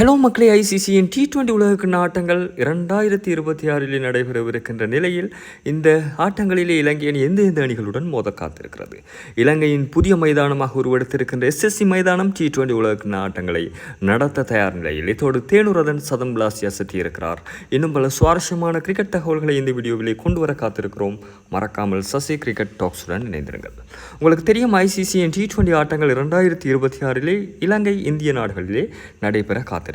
Hello மக்களே ஐசிசியின் D twenty உலகக்கிண்ண ஆட்டங்கள் இரண்டாயிரத்தி இருபத்தி ஆறில் நடைபெறவிருக்கின்ற நிலையில் இந்த ஆட்டங்களிலே இலங்கை அணி எந்த எந்த அணிகளுடன் மோத காத்திருக்கிறது? இலங்கையின் புதிய மைதானமாக உருவெடுத்திருக்கின்ற எஸ்எஸ்சி மைதானம் டி டுவெண்டி உலகக்கிண்ண ஆட்டங்களை நடத்த தயார் நிலையில் இதோடு தேனுரதன் சதம் பிளாஸ்டியா இருக்கிறார் இன்னும் பல சுவாரஸ்யமான கிரிக்கெட் தகவல்களை இந்த வீடியோவிலே கொண்டு வர காத்திருக்கிறோம். மறக்காமல் சசி கிரிக்கெட் டாக்ஸுடன் இணைந்திருங்கள். உங்களுக்கு தெரியும் ஐசிசியின் டி டுவெண்டி ஆட்டங்கள் இரண்டாயிரத்தி இருபத்தி ஆறிலே இலங்கை இந்திய நாடுகளிலே நடைபெற காத்திருக்கிறது.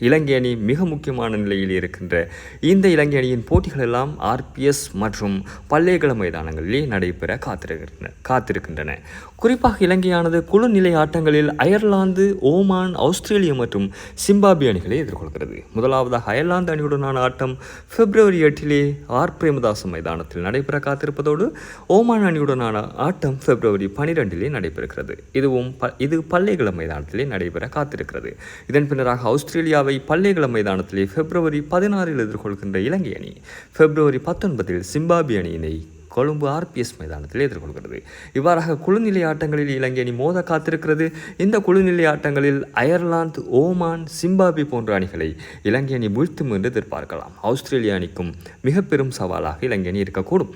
இலங்கை அணி மிக முக்கியமான நிலையில் இருக்கின்ற இந்த இலங்கை அணியின் போட்டிகள் எல்லாம் ஆர்பிஎஸ் மற்றும் பல்லேகல மைதானங்களிலே நடைபெற காத்திருக்கின்றன காத்திருக்கின்றன. குறிப்பாக இலங்கையானது குழு நிலை ஆட்டங்களில் அயர்லாந்து ஓமான் ஆஸ்திரேலியா மற்றும் சிம்பாபி அணிகளை எதிர்கொள்கிறது. முதலாவதாக அயர்லாந்து அணியுடனான ஆட்டம் பிப்ரவரி எட்டிலே ஆர் பிரேமதாச மைதானத்தில் நடைபெற காத்திருப்பதோடு ஓமான் அணியுடனான ஆட்டம் பிப்ரவரி பனிரெண்டிலே நடைபெறுகிறது. இதுவும் இது பல்லைகள மைதானத்திலே நடைபெற காத்திருக்கிறது. இதன் பின்னராக ஆஸ்திரேலியாவை பல்லேகல மைதானத்திலே பிப்ரவரி பதினாறில் எதிர்கொள்கின்ற இலங்கை அணி பிப்ரவரி பத்தொன்பதில் சிம்பாபி அணியினை கொழும்பு ஆர்பிஎஸ் மைதானத்தில் எதிர்கொள்கிறது. இவ்வாறாக குழுநிலை ஆட்டங்களில் இலங்கை அணி மோத காத்திருக்கிறது. இந்த குழுநிலை ஆட்டங்களில் அயர்லாந்து ஓமான் சிம்பாபி போன்ற அணிகளை இலங்கை அணி வீழ்த்தும் என்று எதிர்பார்க்கலாம். ஆஸ்திரேலிய அணிக்கும் மிக பெரும் சவாலாக இலங்கை அணி இருக்கக்கூடும்.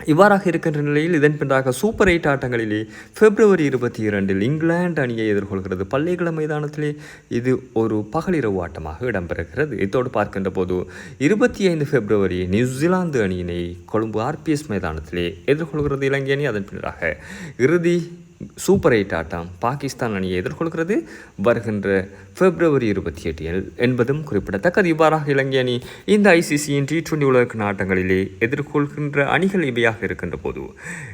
இவ்வாறாக இருக்கின்ற நிலையில் இதன் பின்பாக சூப்பர் எயிட் ஆட்டங்களிலே பிப்ரவரி இருபத்தி இரண்டில் இங்கிலாந்து அணியை எதிர்கொள்கிறது. பள்ளிகள மைதானத்திலே இது ஒரு பகலிரவு ஆட்டமாக இடம்பெறுகிறது. இதோடு பார்க்கின்ற போது இருபத்தி ஐந்து பிப்ரவரி நியூசிலாந்து அணியினை கொழும்பு ஆர்பிஎஸ் மைதானத்திலே எதிர்கொள்கிறது இலங்கை அணி. அதன் பின்னராக இறுதி சூப்பர் எயிட் ஆட்டம் பாகிஸ்தான் அணியை எதிர்கொள்கிறது. வருகின்ற பிப்ரவரி இருபத்தி எட்டில் என்பதும் குறிப்பிடத்தக்கது. இவ்வாறாக இலங்கை அணி இந்த ஐசிசியின் டி டுவெண்டி உலக நாட்டங்களிலே எதிர்கொள்கின்ற அணிகள் இவையாக இருக்கின்ற போது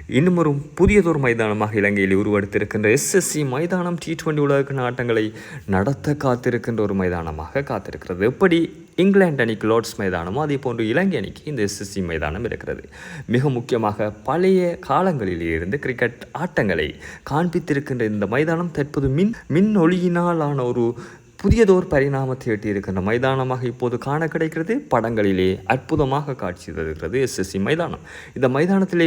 இன்னும் ஒரு புதியதொரு மைதானமாக இலங்கையில் உருவெடுத்திருக்கின்ற எஸ்எஸ்சி மைதானம் டி டுவெண்டி உலக நாட்டங்களை நடத்த காத்திருக்கின்ற ஒரு மைதானமாக காத்திருக்கிறது. எப்படி? இங்கிலாந்து அணிக்கு லார்ட்ஸ் மைதானமோ அதே போன்று இலங்கை அணிக்கு இந்த எஸ்எஸ்சி மைதானம் இருக்கிறது. மிக முக்கியமாக பழைய காலங்களிலே இருந்து கிரிக்கெட் ஆட்டங்களை காண்பித்திருக்கின்ற இந்த மைதானம் தற்போது மின் மின் ஒளியினால் ஆன ஒரு புதியதோர் பரிணாமத்தை எட்டியிருக்கின்ற மைதானமாக இப்போது காண கிடைக்கிறது. படங்களிலே அற்புதமாக காட்சி தருகிறது எஸ்எஸ்சி மைதானம். இந்த மைதானத்திலே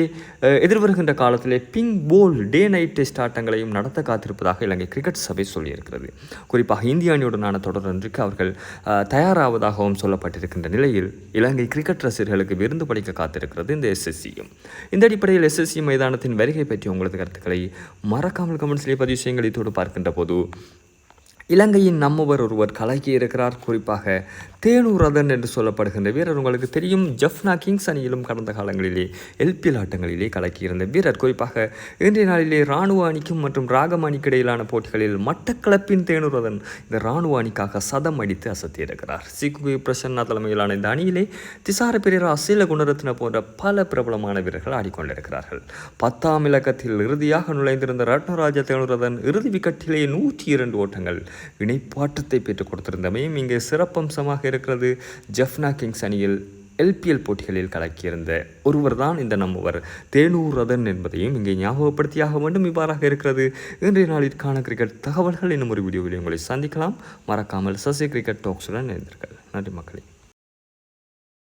எதிர்வருகின்ற காலத்திலே pink ball day night test ஆட்டங்களையும் நடத்த காத்திருப்பதாக இலங்கை கிரிக்கெட் சபை சொல்லியிருக்கிறது. குறிப்பாக இந்திய அணியுடனான தொடரன்றைக்கு அவர்கள் தயாராவதாகவும் சொல்லப்பட்டிருக்கின்ற நிலையில் இலங்கை கிரிக்கெட் ரசிகர்களுக்கு விருந்து படிக்க காத்திருக்கிறது இந்த எஸ்எஸ்சியும். இந்த அடிப்படையில் எஸ்எஸ்சி மைதானத்தின் வருகை பற்றி உங்களது கருத்துக்களை மறக்காமல் கமெண்ட்ஸ்லேயே பதிவு செய்யுங்கள். இதோடு பார்க்கின்ற போது இலங்கையின் நம்மவர் ஒருவர் கலக்கி இருக்கிறார். குறிப்பாக தேனூரதன் என்று சொல்லப்படுகின்ற வீரர் உங்களுக்கு தெரியும். ஜஃப்னா கிங்ஸ் அணியிலும் கடந்த காலங்களிலே எல்பிஎல் ஆட்டங்களிலே கலக்கியிருந்த வீரர். குறிப்பாக இன்றைய நாளிலே இராணுவ அணிக்கும் மற்றும் ராகம் அணிக்கு இடையிலான போட்டிகளில் மட்டக்களப்பின் தேனூரதன் இந்த இராணுவ அணிக்காக சதம் அடித்து அசத்தியிருக்கிறார். சிக்கு பிரசன்னா தலைமையிலான இந்த அணியிலே திசார பெரியரா அசீல குணரத்ன போன்ற பல பிரபலமான வீரர்கள் ஆடிக்கொண்டிருக்கிறார்கள். பத்தாம் இலக்கத்தில் இறுதியாக நுழைந்திருந்த ரத்னராஜ தேனூரதன் இறுதி விக்கெட்டிலே நூற்றி இரண்டு ஓட்டங்கள் இணைப்பாற்றத்தை பெற்றுக் கொடுத்திருந்தமையும் இங்கே சிறப்பம்சமாக இருக்கிறது. ஜெஃப்னா கிங்ஸ் அணியில் எல்பிஎல் போட்டிகளில் கலக்கியிருந்த ஒருவர் தான் இந்த நம்மவர். தேனூர் ரதன் என்பதையும் இங்கே ஞாபகப்படுத்தியாக வேண்டும். இவ்வாறாக இருக்கிறது. இன்றைய நாளிற்கான கிரிக்கெட் தகவல்கள். இன்னும் ஒரு வீடியோவில் உங்களை சந்திக்கலாம். மறக்காமல் சசி கிரிக்கெட் டாக்ஸுடன் இணைந்தீர்கள் நன்றி மக்களே.